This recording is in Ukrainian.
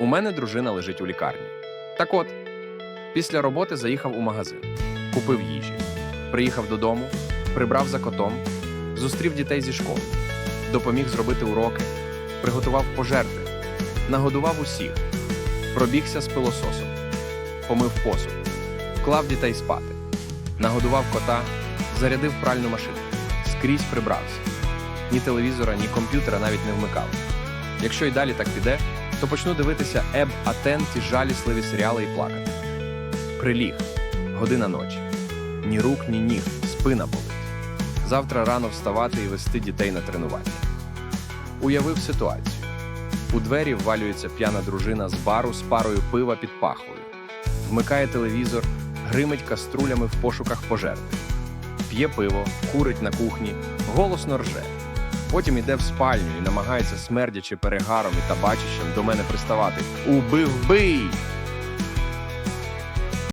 У мене дружина лежить у лікарні. Так от, після роботи заїхав у магазин, купив їжі, приїхав додому, прибрав за котом, зустрів дітей зі школи, допоміг зробити уроки, приготував пожерти, нагодував усіх, пробігся з пилососом, помив посуд, вклав дітей спати, нагодував кота, зарядив пральну машину, скрізь прибрався. Ні телевізора, ні комп'ютера навіть не вмикав. Якщо й далі так піде, то почну дивитися еб атен ті жалісливі серіали і плакати. Приліг, година ночі. Ні рук, ні ніг, спина болить. Завтра рано вставати і вести дітей на тренування. Уявив ситуацію. У двері ввалюється п'яна дружина з бару з парою пива під пахвою. Вмикає телевізор, гримить каструлями в пошуках пожерти. П'є пиво, курить на кухні, голосно рже. Потім іде в спальню і намагається смердячи перегаром і табачищем до мене приставати. Убив бий!